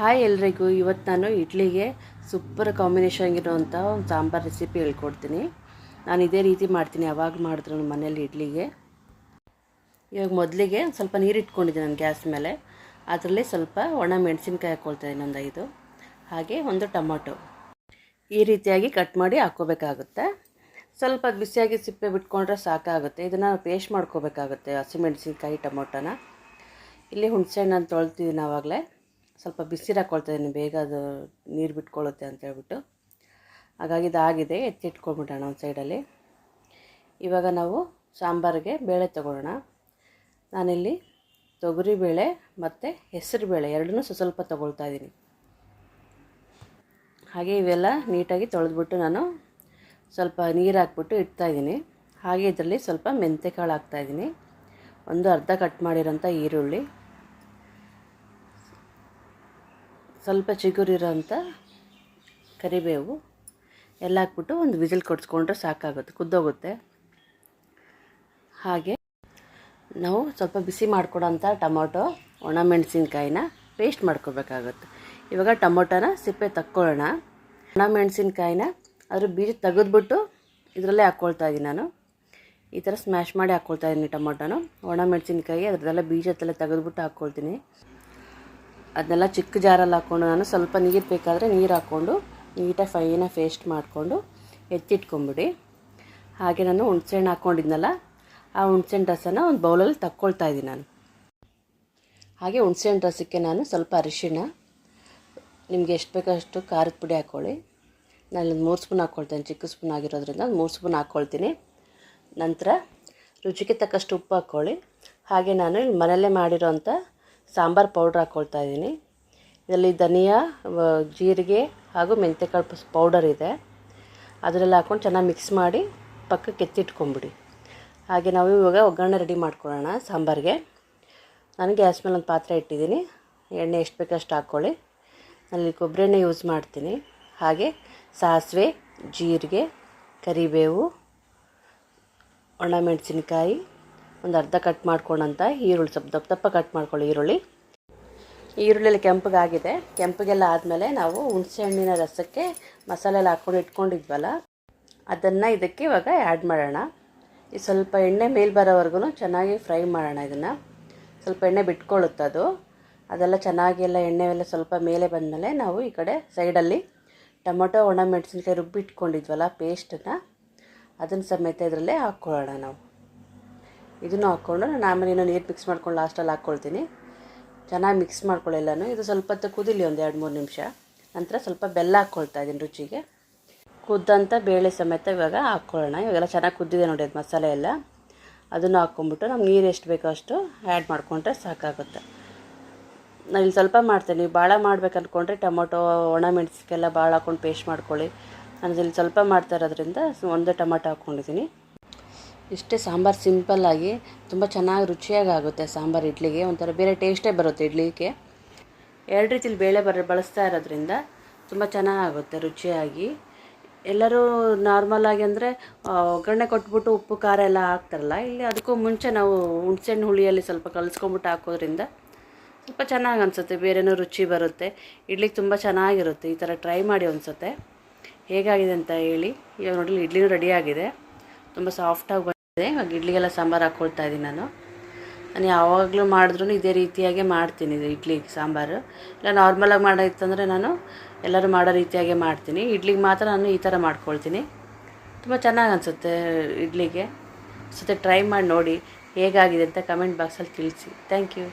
Hi ಎಲ್ರಿಗೂ, ಇವತ್ತು ನಾನು ಇಡ್ಲಿಗೆ ಸೂಪರ್ ಕಾಂಬಿನೇಷನ್ ಇರೋವಂಥ ಒಂದು ಸಾಂಬಾರು ರೆಸಿಪಿ ಹೇಳ್ಕೊಡ್ತೀನಿ. ನಾನು ಇದೇ ರೀತಿ ಮಾಡ್ತೀನಿ, ಯಾವಾಗ ಮಾಡಿದ್ರು ನಮ್ಮ ಮನೇಲಿ ಇಡ್ಲಿಗೆ. ಇವಾಗ ಮೊದಲಿಗೆ ಸ್ವಲ್ಪ ನೀರು ಇಟ್ಕೊಂಡಿದ್ದೆ ನಾನು ಗ್ಯಾಸ್ ಮೇಲೆ. ಅದರಲ್ಲಿ ಸ್ವಲ್ಪ ಒಣ ಮೆಣಸಿನ್ಕಾಯಿ ಹಾಕ್ಕೊಳ್ತಾ ಇನ್ನೊಂದು ಐದು. ಹಾಗೆ ಒಂದು ಟೊಮೊಟೊ. ಈ ರೀತಿಯಾಗಿ ಕಟ್ ಮಾಡಿ ಹಾಕ್ಕೋಬೇಕಾಗುತ್ತೆ. ಸ್ವಲ್ಪ ಬಿಸಿಯಾಗಿ ಸಿಪ್ಪೆ ಬಿಟ್ಕೊಂಡ್ರೆ ಸಾಕಾಗುತ್ತೆ. ಇದನ್ನು ಪೇಸ್ಟ್ ಮಾಡ್ಕೋಬೇಕಾಗುತ್ತೆ ಹಸಿಮೆಣಸಿನ್ಕಾಯಿ ಟೊಮೊಟೊನ. ಇಲ್ಲಿ ಹುಣಸೆಹಣ್ಣನ್ನು ತೊಳ್ತೀವಿ ಆವಾಗಲೇ ಸ್ವಲ್ಪ ಬಿಸಿರು ಹಾಕ್ಕೊಳ್ತಾ ಇದ್ದೀನಿ, ಬೇಗ ಅದು ನೀರು ಬಿಟ್ಕೊಳ್ಳುತ್ತೆ ಅಂತ ಹೇಳ್ಬಿಟ್ಟು. ಹಾಗಾಗಿ ಇದಾಗಿದೆ ಎತ್ತಿಟ್ಕೊಂಡ್ಬಿಡೋಣ ಒಂದು ಸೈಡಲ್ಲಿ. ಇವಾಗ ನಾವು ಸಾಂಬಾರಿಗೆ ಬೇಳೆ ತೊಗೊಳ್ಳೋಣ. ನಾನಿಲ್ಲಿ ತೊಗರಿಬೇಳೆ ಮತ್ತು ಹೆಸರು ಬೇಳೆ ಎರಡನ್ನೂ ಸ್ವಲ್ಪ ಸ್ವಲ್ಪ ತೊಗೊಳ್ತಾ ಇದ್ದೀನಿ. ಹಾಗೆ ಇವೆಲ್ಲ ನೀಟಾಗಿ ತೊಳೆದ್ಬಿಟ್ಟು ನಾನು ಸ್ವಲ್ಪ ನೀರು ಹಾಕ್ಬಿಟ್ಟು ಇಡ್ತಾಯಿದ್ದೀನಿ ಹಾಗೆ ಇದರಲ್ಲಿ ಸ್ವಲ್ಪ ಮೆಂತೆಕಾಳು ಹಾಕ್ತಾಯಿದ್ದೀನಿ ಒಂದು ಅರ್ಧ ಕಟ್ ಮಾಡಿರೋಂಥ ಈರುಳ್ಳಿ. ಸ್ವಲ್ಪ ಚಿಗುರಿರೋಂಥ ಕರಿಬೇವು ಎಲ್ಲ ಹಾಕ್ಬಿಟ್ಟು ಒಂದು ವಿಸಿಲ್ ಕೊಡಿಸ್ಕೊಂಡ್ರೆ ಸಾಕಾಗುತ್ತೆ, ಕುದ್ದೋಗುತ್ತೆ. ಹಾಗೆ ನಾವು ಸ್ವಲ್ಪ ಬಿಸಿ ಮಾಡ್ಕೊಡೋಂಥ ಟೊಮೊಟೊ ಒಣಮೆಣಸಿನ್ಕಾಯಿನ ಪೇಸ್ಟ್ ಮಾಡ್ಕೋಬೇಕಾಗುತ್ತೆ. ಇವಾಗ ಟೊಮೊಟೊನ ಸಿಪ್ಪೆ ತಕ್ಕೊಳ್ಳೋಣ. ಒಣಮೆಣಸಿನ್ಕಾಯಿನ ಅದ್ರ ಬೀಜ ತೆಗೆದ್ಬಿಟ್ಟು ಇದರಲ್ಲೇ ಹಾಕ್ಕೊಳ್ತಾ ಇದ್ದೀನಿ ನಾನು. ಈ ಥರ ಸ್ಮ್ಯಾಶ್ ಮಾಡಿ ಹಾಕ್ಕೊಳ್ತಾ ಇದ್ದೀನಿ ಒಣ ಮೆಣಸಿನ್ಕಾಯಿ ಅದರದೆಲ್ಲ ಬೀಜದಲ್ಲೇ ತೆಗೆದ್ಬಿಟ್ಟು ಹಾಕ್ಕೊಳ್ತೀನಿ. ಅದನ್ನೆಲ್ಲ ಚಿಕ್ಕ ಜಾರಲ್ಲಿ ಹಾಕ್ಕೊಂಡು ನಾನು ಸ್ವಲ್ಪ ನೀರು ಬೇಕಾದರೆ ನೀರು ಹಾಕ್ಕೊಂಡು ನೀಟಾಗಿ ಫೈನಾಗಿ ಪೇಸ್ಟ್ ಮಾಡಿಕೊಂಡು ಎತ್ತಿಟ್ಕೊಂಬಿಡಿ. ಹಾಗೆ ನಾನು ಹುಣ್ಸೆಹಣ್ಣು ಹಾಕ್ಕೊಂಡಿದ್ನಲ್ಲ, ಆ ಹುಣ್ಸೆಹಣ್ಣು ರಸನ ಒಂದು ಬೌಲಲ್ಲಿ ತಕ್ಕೊಳ್ತಾ ಇದ್ದೀನಿ ನಾನು. ಹಾಗೆ ಹುಣ್ಸೆಹಣ್ಣು ರಸಕ್ಕೆ ನಾನು ಸ್ವಲ್ಪ ಅರಿಶಿಣ, ನಿಮಗೆ ಎಷ್ಟು ಬೇಕೋ ಅಷ್ಟು ಖಾರದ ಪುಡಿ ಹಾಕ್ಕೊಳ್ಳಿ ನಾನು ಮೂರು ಸ್ಪೂನ್ ಹಾಕ್ಕೊಳ್ತೇನೆ ಚಿಕ್ಕ ಸ್ಪೂನ್ ಆಗಿರೋದ್ರಿಂದ ಮೂರು ಸ್ಪೂನ್ ಹಾಕ್ಕೊಳ್ತೀನಿ ನಂತರ ರುಚಿಗೆ ತಕ್ಕಷ್ಟು ಉಪ್ಪು ಹಾಕ್ಕೊಳ್ಳಿ ಹಾಗೆ ನಾನು ಇಲ್ಲಿ ಮನೆಯಲ್ಲೇ ಮಾಡಿರೋಂಥ ಸಾಂಬಾರು ಪೌಡ್ರ್ ಹಾಕ್ಕೊಳ್ತಾ ಇದ್ದೀನಿ. ಇದರಲ್ಲಿ ಧನಿಯಾ ಜೀರಿಗೆ ಹಾಗೂ ಮೆಂತ್ಯಕಾಳು ಪೌಡರ್ ಇದೆ. ಅದರಲ್ಲಿ ಹಾಕ್ಕೊಂಡು ಚೆನ್ನಾಗಿ ಮಿಕ್ಸ್ ಮಾಡಿ ಪಕ್ಕಕ್ಕೆ ಎತ್ತಿಟ್ಕೊಂಬಿಡಿ. ಹಾಗೆ ನಾವು ಇವಾಗ ಒಗ್ಗರಣೆ ರೆಡಿ ಮಾಡ್ಕೊಳ್ಳೋಣ ಸಾಂಬಾರಿಗೆ. ನಾನು ಗ್ಯಾಸ್ ಮೇಲೆ ಒಂದು ಪಾತ್ರೆ ಇಟ್ಟಿದ್ದೀನಿ. ಎಣ್ಣೆ ಎಷ್ಟು ಬೇಕಷ್ಟು ಹಾಕ್ಕೊಳ್ಳಿ. ಅಲ್ಲಿ ಕೊಬ್ಬರಿ ಎಣ್ಣೆ ಯೂಸ್ ಮಾಡ್ತೀನಿ. ಹಾಗೆ ಸಾಸಿವೆ, ಜೀರಿಗೆ, ಕರಿಬೇವು ಒಣಮೆಣಸಿನ್ಕಾಯಿ ಒಂದು ಅರ್ಧ ಕಟ್ ಮಾಡ್ಕೊಂಡಂತ ಈರುಳ್ಳಿ, ಸ್ವಲ್ಪ ದಪ್ಪ ದಪ್ಪ ಕಟ್ ಮಾಡ್ಕೊಳ್ಳಿ ಈರುಳ್ಳಿ. ಈರುಳ್ಳಿ ಕೆಂಪಗಾಗಿದೆ. ಕೆಂಪಗೆಲ್ಲ ಆದಮೇಲೆ ನಾವು ಹುಣಸೆಹಣ್ಣಿನ ರಸಕ್ಕೆ ಮಸಾಲೆ ಎಲ್ಲ ಹಾಕ್ಕೊಂಡು ಇಟ್ಕೊಂಡಿದ್ವಲ್ಲ, ಅದನ್ನು ಇದಕ್ಕೆ ಇವಾಗ ಆ್ಯಡ್ ಮಾಡೋಣ. ಈ ಸ್ವಲ್ಪ ಎಣ್ಣೆ ಮೇಲೆ ಬರೋವರೆಗೂ ಚೆನ್ನಾಗಿ ಫ್ರೈ ಮಾಡೋಣ ಇದನ್ನು. ಸ್ವಲ್ಪ ಎಣ್ಣೆ ಬಿಟ್ಕೊಳ್ಳುತ್ತೆ ಅದು. ಅದೆಲ್ಲ ಚೆನ್ನಾಗಿ ಎಲ್ಲ ಎಣ್ಣೆ ಎಲ್ಲ ಸ್ವಲ್ಪ ಮೇಲೆ ಬಂದಮೇಲೆ ನಾವು ಈ ಕಡೆ ಸೈಡಲ್ಲಿ ಟೊಮೊಟೊ, ಒಣ ಮೆಣಸಿನ್ಕಾಯಿ ರುಬ್ಬಿಟ್ಕೊಂಡಿದ್ವಲ್ಲ ಪೇಸ್ಟನ್ನು ಅದನ್ನು ಸಮೇತ ಇದರಲ್ಲೇ ಹಾಕ್ಕೊಳ್ಳೋಣ ನಾವು. ಇದನ್ನು ಹಾಕ್ಕೊಂಡು ನಾನು ಆಮೇಲೆ ಇನ್ನೂ ನೀರು ಮಿಕ್ಸ್ ಮಾಡ್ಕೊಂಡು ಲಾಸ್ಟಲ್ಲಿ ಹಾಕ್ಕೊಳ್ತೀನಿ. ಚೆನ್ನಾಗಿ ಮಿಕ್ಸ್ ಮಾಡ್ಕೊಳ್ಳೆಲ್ಲನೂ ಇದು ಸ್ವಲ್ಪ ಹೊತ್ತು ಕುದಿಲಿ ಒಂದು ಎರಡು ಮೂರು ನಿಮಿಷ. ನಂತರ ಸ್ವಲ್ಪ ಬೆಲ್ಲ ಹಾಕ್ಕೊಳ್ತಾ ಇದ್ದೀನಿ ರುಚಿಗೆ. ಕುದ್ದಂಥ ಬೇಳೆ ಸಮೇತ ಇವಾಗ ಹಾಕ್ಕೊಳ್ಳೋಣ. ಇವಾಗೆಲ್ಲ ಚೆನ್ನಾಗಿ ಕುದ್ದಿದೆ ನೋಡಿ ಅದು ಮಸಾಲೆ ಎಲ್ಲ. ಅದನ್ನು ಹಾಕ್ಕೊಂಬಿಟ್ಟು ನಮ್ಗೆ ನೀರು ಎಷ್ಟು ಬೇಕೋ ಅಷ್ಟು ಆ್ಯಡ್ ಮಾಡಿಕೊಂಡ್ರೆ ಸಾಕಾಗುತ್ತೆ. ನಾನು ಇಲ್ಲಿ ಸ್ವಲ್ಪ ಮಾಡ್ತೇನೆ. ನೀವು ಭಾಳ ಮಾಡ್ಬೇಕು ಅಂದ್ಕೊಂಡ್ರೆ ಟೊಮೊಟೊ, ಒಣ ಮೆಣಸಿಗೆಲ್ಲ ಭಾಳ ಹಾಕ್ಕೊಂಡು ಪೇಸ್ಟ್ ಮಾಡ್ಕೊಳ್ಳಿ. ನಾನು ಇಲ್ಲಿ ಸ್ವಲ್ಪ ಮಾಡ್ತಾ ಇರೋದ್ರಿಂದ ಒಂದು ಟೊಮೊಟೊ ಹಾಕ್ಕೊಂಡಿದ್ದೀನಿ. ಇಷ್ಟೇ ಸಾಂಬಾರು ಸಿಂಪಲ್ಲಾಗಿ ತುಂಬ ಚೆನ್ನಾಗಿ ರುಚಿಯಾಗಿ ಆಗುತ್ತೆ ಸಾಂಬಾರು ಇಡ್ಲಿಗೆ. ಒಂಥರ ಬೇರೆ ಟೇಸ್ಟೇ ಬರುತ್ತೆ ಇಡ್ಲಿಗೆ ಎರಡು ರೀತಿಲಿ ಬೇಳೆ ಬರ, ಬಳಸ್ತಾ ಇರೋದ್ರಿಂದ ತುಂಬ ಚೆನ್ನಾಗಾಗುತ್ತೆ ರುಚಿಯಾಗಿ. ಎಲ್ಲರೂ ನಾರ್ಮಲಾಗಿ ಅಂದರೆ ಒಗ್ಗರಣೆ ಕೊಟ್ಬಿಟ್ಟು ಉಪ್ಪು, ಖಾರ ಎಲ್ಲ ಹಾಕ್ತಾರಲ್ಲ, ಇಲ್ಲಿ ಅದಕ್ಕೂ ಮುಂಚೆ ನಾವು ಹುಣ್ಸೆಹಣ್ಣು ಹುಳಿಯಲ್ಲಿ ಸ್ವಲ್ಪ ಕಲಿಸ್ಕೊಂಬಿಟ್ಟು ಹಾಕೋದ್ರಿಂದ ಸ್ವಲ್ಪ ಚೆನ್ನಾಗಿ ಅನಿಸುತ್ತೆ, ಬೇರೆನೂ ರುಚಿ ಬರುತ್ತೆ. ಇಡ್ಲಿಗೆ ತುಂಬ ಚೆನ್ನಾಗಿರುತ್ತೆ, ಈ ಥರ ಟ್ರೈ ಮಾಡಿ ಅನಿಸುತ್ತೆ ಹೇಗಾಗಿದೆ ಅಂತ ಹೇಳಿ, ಇವಾಗ ನೋಡಿ ಇಡ್ಲಿನೂ ರೆಡಿಯಾಗಿದೆ ತುಂಬ ಸಾಫ್ಟಾಗಿ ಇವಾಗ ಇಡ್ಲಿಗೆಲ್ಲ ಸಾಂಬಾರು ಹಾಕ್ಕೊಳ್ತಾ ಇದ್ದೀನಿ ನಾನು. ನಾನು ಯಾವಾಗಲೂ ಮಾಡಿದ್ರೂ ಇದೇ ರೀತಿಯಾಗೆ ಮಾಡ್ತೀನಿ ಇದು ಇಡ್ಲಿ ಸಾಂಬಾರು. ಇಲ್ಲ ನಾರ್ಮಲಾಗಿ ಮಾಡೋದಿತ್ತಂದರೆ ನಾನು ಎಲ್ಲರೂ ಮಾಡೋ ರೀತಿಯಾಗೆ ಮಾಡ್ತೀನಿ. ಇಡ್ಲಿಗೆ ಮಾತ್ರ ನಾನು ಈ ಥರ ಮಾಡ್ಕೊಳ್ತೀನಿ. ತುಂಬ ಚೆನ್ನಾಗಿ ಅನಿಸುತ್ತೆ ಇಡ್ಲಿಗೆ. ಸತೆ ಟ್ರೈ ಮಾಡಿ ನೋಡಿ ಹೇಗಾಗಿದೆ ಅಂತ ಕಮೆಂಟ್ ಬಾಕ್ಸಲ್ಲಿ ತಿಳಿಸಿ. Thank you